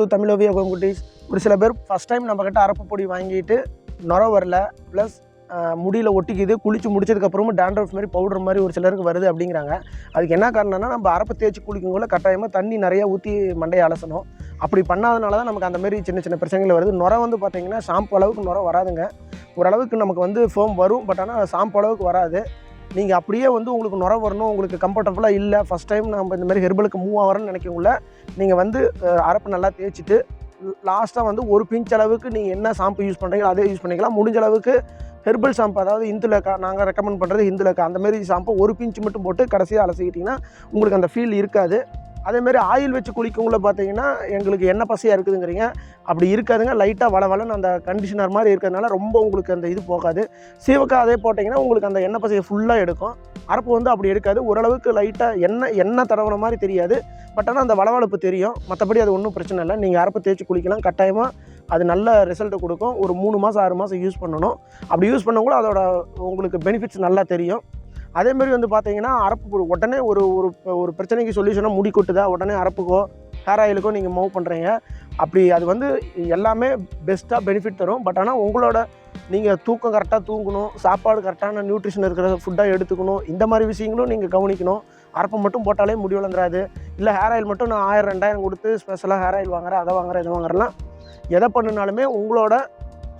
To தமிழோவிய குட்டீஸ் ஒரு சில பேர் ஃபஸ்ட் டைம் நம்மக்கிட்ட அரப்பு பொடி வாங்கிட்டு நுர வரல ப்ளஸ் முடியில் ஒட்டிக்குது குளிச்சு முடிச்சதுக்கப்புறமும் டேண்ட்ரஃப் மாதிரி பவுடர் மாதிரி ஒரு சிலருக்கு வருது அப்படிங்கிறாங்க. அதுக்கு என்ன காரணம்னா நம்ம அரப்பு தேய்ச்சி குளிக்கும்போது கட்டாயமாக தண்ணி நிறையா ஊற்றி மண்டையை அலசணும். அப்படி பண்ணாதனால தான் நமக்கு அந்தமாரி சின்ன சின்ன பிரச்சனைகள் வருது. நுர வந்து பார்த்திங்கன்னா ஷாம்பு அளவுக்கு நுர வராதுங்க. ஓரளவுக்கு நமக்கு வந்து ஃபோம் வரும் பட் ஆனால் ஷாம்பு அளவுக்கு வராது. நீங்கள் அப்படியே வந்து உங்களுக்கு நுர வரணும் உங்களுக்கு கம்ஃபர்டபுளாக இல்லை ஃபஸ்ட் டைம் நம்ம இந்த மாதிரி ஹெர்பலுக்கு மூவ் ஆகிறோன்னு நினைக்கக்குள்ள நீங்கள் வந்து அரப்பு நல்லா தேய்ச்சிட்டு லாஸ்ட்டாக வந்து ஒரு பிஞ்ச் அளவுக்கு நீங்கள் என்ன ஷாம்பு யூஸ் பண்ணுறீங்களோ அதே யூஸ் பண்ணிக்கலாம். முடிஞ்ச அளவுக்கு ஹெர்பல் ஷாம்பு அதாவது இந்துலக்கா நாங்கள் ரெக்கமெண்ட் பண்ணுறது இந்துலக்கா அந்த மாதிரி ஷாம்பு ஒரு பிஞ்ச் மட்டும் போட்டு கடைசியாக அலசிக்கிட்டிங்கன்னா உங்களுக்கு அந்த ஃபீல் இருக்காது. அதேமாரி ஆயில் வச்சு குளிக்கவங்கள பார்த்தீங்கன்னா எங்களுக்கு என்ன பசையாக இருக்குதுங்கிறீங்க. அப்படி இருக்காதுங்க. லைட்டாக வள வளன்னு அந்த கண்டிஷனர் மாதிரி இருக்கிறதுனால ரொம்ப உங்களுக்கு அந்த இது போகாது. சீவக்காய் அதே போட்டிங்கன்னா உங்களுக்கு அந்த எண்ணெய் பசையை ஃபுல்லாக எடுக்கும். அரப்பு வந்து அப்படி எடுக்காது. ஓரளவுக்கு லைட்டாக எண்ணெய் எண்ணெய் தடவுன மாதிரி தெரியாது. பட் ஆனால் அந்த வளவளப்பு தெரியும். மற்றபடி அது ஒன்றும் பிரச்சனை இல்லை. நீங்கள் அரப்பு தேய்ச்சி குளிக்கலாம். கட்டாயமாக அது நல்ல ரிசல்ட்டை கொடுக்கும். ஒரு மூணு மாதம் ஆறு மாதம் யூஸ் பண்ணணும். அப்படி யூஸ் பண்ணவங்களும் அதோட உங்களுக்கு பெனிஃபிட்ஸ் நல்லா தெரியும். அதேமாரி வந்து பார்த்தீங்கன்னா அரப்பு உடனே ஒரு ஒரு ஒரு பிரச்சனைக்கு சொல்யூஷனாக முடி கொட்டுதா? உடனே அரப்புக்கோ ஹேர் ஆயிலுக்கோ நீங்கள் மூவ் பண்ணுறீங்க அப்படி அது வந்து எல்லாமே பெஸ்ட்டாக பெனிஃபிட் தரும். பட் ஆனால் உங்களோட நீங்கள் தூக்கம் கரெக்டாக தூங்கணும் சாப்பாடு கரெக்டான நியூட்ரிஷன் இருக்கிற ஃபுட்டாக எடுத்துக்கணும் இந்த மாதிரி விஷயங்களும் நீங்கள் கவனிக்கணும். அரப்பு மட்டும் போட்டாலே முடி வளர்ந்துராது. இல்லை ஹேர் ஆயில் மட்டும் நான் ஆயிரம் ரெண்டாயிரம் கொடுத்து ஸ்பெஷலாக ஹேர் ஆயில் வாங்குறேன் அதை வாங்குறேன் இதை வாங்குறேன்லாம் எதை பண்ணினாலுமே உங்களோட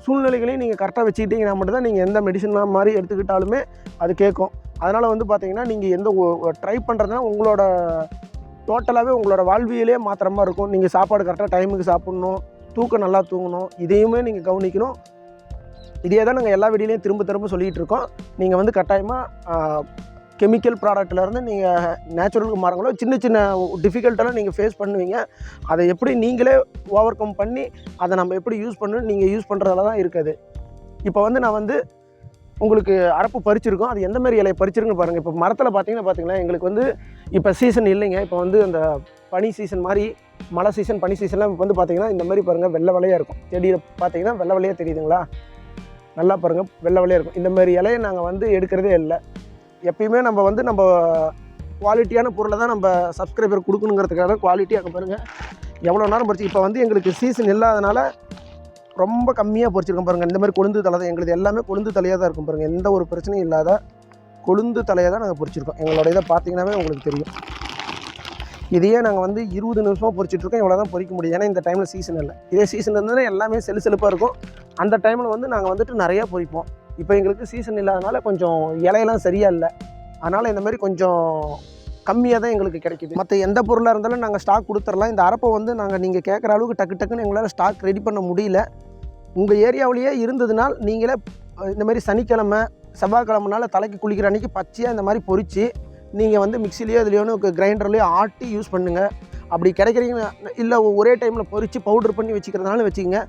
சூழ்நிலைகளையும் நீங்கள் கரெக்டாக வச்சுக்கிட்டீங்கன்னா மட்டும்தான் நீங்கள் எந்த மெடிசன் மாதிரி எடுத்துக்கிட்டாலுமே அது கேட்கும். அதனால் வந்து பார்த்தீங்கன்னா நீங்கள் எந்த ட்ரை பண்ணுறதுனா உங்களோட டோட்டலாகவே உங்களோட வாழ்வியலே மாத்திர மாதிரி இருக்கும். நீங்கள் சாப்பாடு கரெக்டாக டைமுக்கு சாப்பிட்ணும் தூக்கம் நல்லா தூங்கணும் இதையுமே நீங்கள் கவனிக்கணும். இதே தான் நாங்கள் எல்லா வீடியோலையும் திரும்ப திரும்ப சொல்லிகிட்டு இருக்கோம். நீங்கள் வந்து கட்டாயமாக கெமிக்கல் ப்ராடக்ட்லேருந்து நீங்கள் நேச்சுரலுக்கு மாறங்களோ சின்ன சின்ன டிஃபிகல்ட்டெல்லாம் நீங்கள் ஃபேஸ் பண்ணுவீங்க. அதை எப்படி நீங்களே ஓவர் கம் பண்ணி அதை நம்ம எப்படி யூஸ் பண்ணணும் நீங்கள் யூஸ் பண்ணுறதால தான் இருக்குது. இப்போ வந்து நான் வந்து உங்களுக்கு அரப்பு பறிச்சிருக்கும். அது எந்த மாதிரி இலையை பறிச்சிருக்குன்னு பாருங்கள் இப்போ மரத்தில் பார்த்தீங்கன்னா பார்த்தீங்கன்னா எங்களுக்கு வந்து இப்போ சீசன் இல்லைங்க. இப்போ வந்து அந்த பனி சீசன் மாதிரி மழை சீசன் பனி சீசன்லாம் இப்போ வந்து பார்த்தீங்கன்னா இந்த மாதிரி பாருங்கள் வெள்ளை வலையாக இருக்கும். செடியில் பார்த்தீங்கன்னா வெள்ளை வெள்ளையாக தெரியுதுங்களா? நல்லா பாருங்கள் வெள்ளை வலையாக இருக்கும். இந்த மாதிரி இலையை நாங்கள் வந்து எடுக்கிறதே இல்லை. எப்பயுமே நம்ம வந்து நம்ம குவாலிட்டியான பொருளை தான் நம்ம சப்ஸ்கிரைபர் கொடுக்கணுங்கிறதுக்காக குவாலிட்டியாக பாருங்கள் எவ்வளோ நேரம் பறிச்சு இப்போ வந்து எங்களுக்கு சீசன் இல்லாதனால ரொம்ப கம்மியாக பொறிச்சிருக்கோம் பாருங்கள் இந்த மாதிரி கொழுந்து தலை தான் எங்களுக்கு எல்லாமே கொழுந்து தலையாக தான் இருக்கும் பாருங்கள் எந்த ஒரு பிரச்சனையும் இல்லாத கொழுந்து தலையாக தான் நாங்கள் பொறிச்சிருக்கோம். எங்களோட இதை பார்த்தீங்கன்னாவே உங்களுக்கு தெரியும். இதையே நாங்கள் வந்து இருபது நிமிஷமாக பொறிச்சிட்ருக்கோம் இவ்வளோ தான் பொறிக்க முடியும் ஏன்னா இந்த டைமில் சீசன் இல்லை. இதே சீசன் இருந்ததுன்னா எல்லாமே செலு செலுப்பாக இருக்கும். அந்த டைமில் வந்து நாங்கள் வந்துட்டு நிறையா பொறிப்போம். இப்போ எங்களுக்கு சீசன் இல்லாதனால கொஞ்சம் இலையெல்லாம் சரியாக இல்லை. அதனால் இந்த மாதிரி கொஞ்சம் கம்மியாக தான் எங்களுக்கு கிடைக்கிது. மற்ற எந்த பொருளாக இருந்தாலும் நாங்கள் ஸ்டாக் கொடுத்துடலாம் இந்த அரப்பை வந்து நாங்கள் நீங்கள் கேட்குற அளவுக்கு டக்கு டக்குன்னு எங்களால் ஸ்டாக் ரெடி பண்ண முடியல. உங்கள் ஏரியாவிலேயே இருந்ததுனால் நீங்களே இந்த மாதிரி சனிக்கிழமை செவ்வாய்க்கிழமைனால தலைக்கு குளிக்கிற அன்றைக்கி பச்சையாக இந்த மாதிரி பொறிச்சு நீங்கள் வந்து மிக்சிலேயோ இதுலையோ கிரைண்டர்லேயோ ஆட்டி யூஸ் பண்ணுங்கள் அப்படி கிடைக்கிறீங்க இல்லை ஒரே டைமில் பொறித்து பவுடர் பண்ணி வச்சுக்கிறதுனால வச்சுக்கோங்க.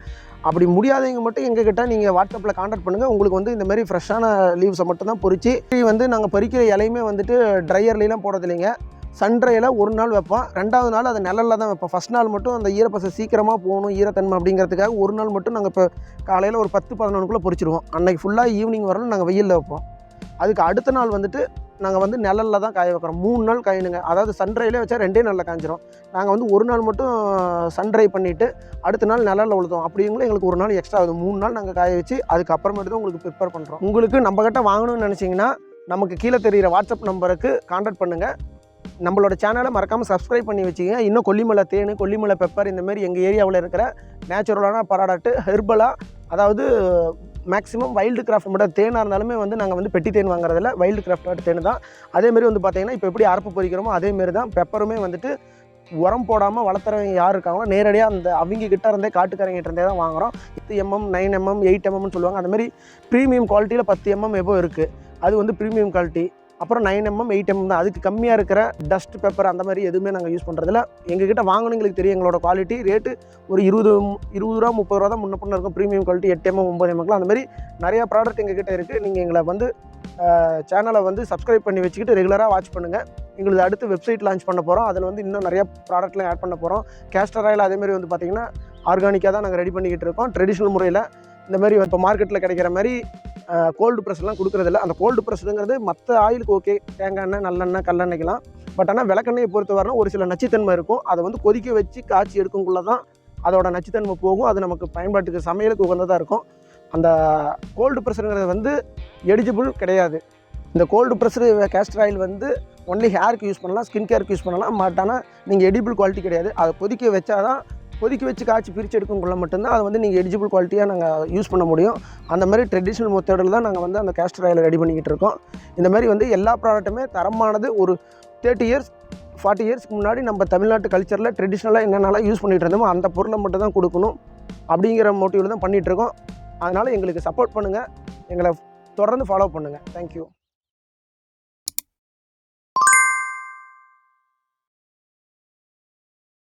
அப்படி முடியாதவங்க மட்டும் எங்ககிட்ட நீங்கள் வாட்ஸ்அப்பில் காண்டாக்ட் பண்ணுங்கள் உங்களுக்கு வந்து இந்த மாதிரி ஃப்ரெஷ்ஷான லீவ்ஸை மட்டும் தான் பொரித்து வந்து நாங்கள் பறிக்கிற இலையுமே வந்துட்டு ட்ரையர்லாம் போடுறது இல்லைங்க. சன்ட்ரையில் ஒரு நாள் வைப்போம் ரெண்டாவது நாள் அது நிழலில் தான் வைப்போம் ஃபஸ்ட் நாள் மட்டும் அந்த ஈரப்பசை சீக்கிரமாக போகணும் ஈரத்தன்மை அப்படிங்கிறதுக்காக ஒரு நாள் மட்டும் நாங்கள் இப்போ காலையில் ஒரு பத்து பதினொன்றுக்குள்ளே பொறிச்சிடுவோம் அன்றைக்கி ஃபுல்லாக ஈவினிங் வரணும் நாங்கள் வெயிலில் வைப்போம். அதுக்கு அடுத்த நாள் வந்துட்டு நாங்கள் வந்து நிழலில் தான் காய வைக்கிறோம். மூணு நாள் காயணுங்க. அதாவது சன்ட்ரைலே வச்சா ரெண்டே நாளில் காய்ச்சிரும் நாங்கள் வந்து ஒரு நாள் மட்டும் சன்ட்ரை பண்ணிவிட்டு அடுத்த நாள் நிழலில் உழுதும் அப்படிங்களும் எங்களுக்கு ஒரு நாள் எக்ஸ்ட்ரா ஆகுது. மூணு நாள் நாங்கள் காய வச்சு அதுக்கப்புறமேட்டு தான் உங்களுக்கு ப்ரிப்பேர் பண்ணுறோம் உங்களுக்கு நம்மக்கிட்ட வாங்கணும்னு நினச்சிங்கன்னா நமக்கு கீழே தெரிகிற வாட்ஸ்அப் நம்பருக்கு கான்டாக்ட் பண்ணுங்கள் நம்மளோட சேனலை மறக்காமல் சப்ஸ்கிரைப் பண்ணி வச்சுக்கோங்க. இன்னும் கொல்லிமலை தேன் கொல்லிமலை பெப்பர் இந்த மாதிரி எங்கள் ஏரியாவில் இருக்கிற நேச்சுரலான ப்ராடக்ட்டு ஹெர்பலாக அதாவது மேக்ஸிமம் வைல்டு கிராஃப்ட் மட்டும் தேனாக இருந்தாலுமே வந்து நாங்கள் வந்து பெட்டி தேன் வாங்குறதில்ல. வைல்டு கிராஃப்ட் தேன் தான். அதேமாரி வந்து பார்த்திங்கன்னா இப்போ எப்படி அரப்பு பொறிக்கிறோமோ அதேமாரி தான் பெப்பருமே வந்துட்டு உரம் போடாமல் வளர்த்துறவங்க யார் இருக்காங்களோ நேரடியாக அந்த அவங்க கிட்ட இருந்தே காட்டுக்காரங்கிட்ட இருந்தே தான் வாங்குகிறோம் பத்து எம்எம் நைன் எம்எம் எயிட் எம்எம்னு சொல்லுவாங்க. அந்தமாதிரி ப்ரீமியம் குவாலிட்டியில் பத்து எம்எம் எபோ இருக்குது அது வந்து ப்ரீமியம் குவாலிட்டி அப்புறம் நைன் எம்எம் எயிட் எம்எம் தான். அதுக்கு கம்மியாக இருக்கிற டஸ்ட் பேப்பர் அந்த மாதிரி எதுவுமே நாங்கள் யூஸ் பண்ணுறதில்ல எங்ககிட்ட வாங்கினவங்களுக்கு தெரியும் எங்களோட குவாலிட்டி ரேட்டு ஒரு இருபது இருபது ரூபா முப்பது ரூபா தான் முன்ன பின்ன இருக்கும். ப்ரீமியம் குவாலிட்டி எட்டு எம்எம் ஒம்பது எம்எம்லாம் அந்த மாதிரி நிறையா ப்ராடக்ட் எங்ககிட்ட இருக்குது நீங்கள் எங்களை வந்து சேனலை வந்து சப்ஸ்கிரைப் பண்ணி வச்சுக்கிட்டு ரெகுலராக வாட்ச் பண்ணுங்கள் எங்களுக்கு அடுத்து வெப்சைட் லான்ச் பண்ண போகிறோம் அதில் வந்து இன்னும் நிறையா ப்ராடக்ட்லாம் ஆட் பண்ண போகிறோம் கேஸ்டர் ஆயில் அதேமாதிரி வந்து பார்த்திங்கன்னா ஆர்கானிக்காக தான் நாங்கள் ரெடி பண்ணிக்கிட்டு இருக்கோம். ட்ரெடிஷ்னல் முறையில் இந்த மாதிரி இப்போ மார்க்கெட்டில் கிடைக்கிற மாதிரி கோல்டு ப்ரெஸ்லாம் கொடுக்குறதில்ல. அந்த கோல்டு ப்ரெஸ்ஸுங்கிறது மற்ற ஆயிலுக்கு ஓகே தேங்காய் எண்ணெய் நல்லெண்ணெய் கல்லெண்ணெய்க்கெலாம் பட் ஆனால் விளக்கெண்ணெயை பொறுத்த ஒரு சில நச்சுத்தன்மை இருக்கும். அதை வந்து கொதிக்க வச்சு காய்ச்சி எடுக்கக்குள்ள தான் அதோட நச்சுத்தன்மை போகும். அது நமக்கு பயன்பாட்டுக்கு சமையலுக்கு உகந்ததாக இருக்கும். அந்த கோல்டு ப்ரெஷருங்கிறது வந்து எலிஜிபிள் கிடையாது. இந்த கோல்டு ப்ரெஷர் கேஸ்டர் ஆயில் வந்து ஒன்லி ஹேருக்கு யூஸ் பண்ணலாம் ஸ்கின் கேருக்கு யூஸ் பண்ணலாம். பட் ஆனால் நீங்கள் எடிபிள் குவாலிட்டி கிடையாது. அதை கொதிக்க வச்சா தான் கொதிக்க வச்சு காய்ச்சி பிரித்து எடுக்கக்குள்ள மட்டும்தான் அதை வந்து நீங்கள் எலிஜிபிள் குவாலிட்டியாக நாங்கள் யூஸ் பண்ண முடியும். அந்த மாதிரி ட்ரெடிஷ்னல் மெத்தடில் தான் நாங்கள் வந்து அந்த கேஸ்டர் ஆயில் ரெடி பண்ணிக்கிட்டு இருக்கோம். இந்த மாதிரி வந்து எல்லா ப்ராடக்ட்டுமே தரமானது ஒரு தேர்ட்டி இயர்ஸ் ஃபார்ட்டி இயர்ஸ்க்கு முன்னாடி நம்ம தமிழ்நாட்டு கல்ச்சரில் ட்ரெடிஷ்னலாக என்னென்னலாம் யூஸ் பண்ணிகிட்டு இருந்தோமோ அந்த பொருளை மட்டும் தான் கொடுக்கணும். அப்படிங்கிற மோட்டிவில் தான் பண்ணிகிட்ருக்கோம் அதனால் எங்களுக்கு சப்போர்ட் பண்ணுங்கள் எங்களை தொடர்ந்து ஃபாலோ பண்ணுங்கள் தேங்க்யூ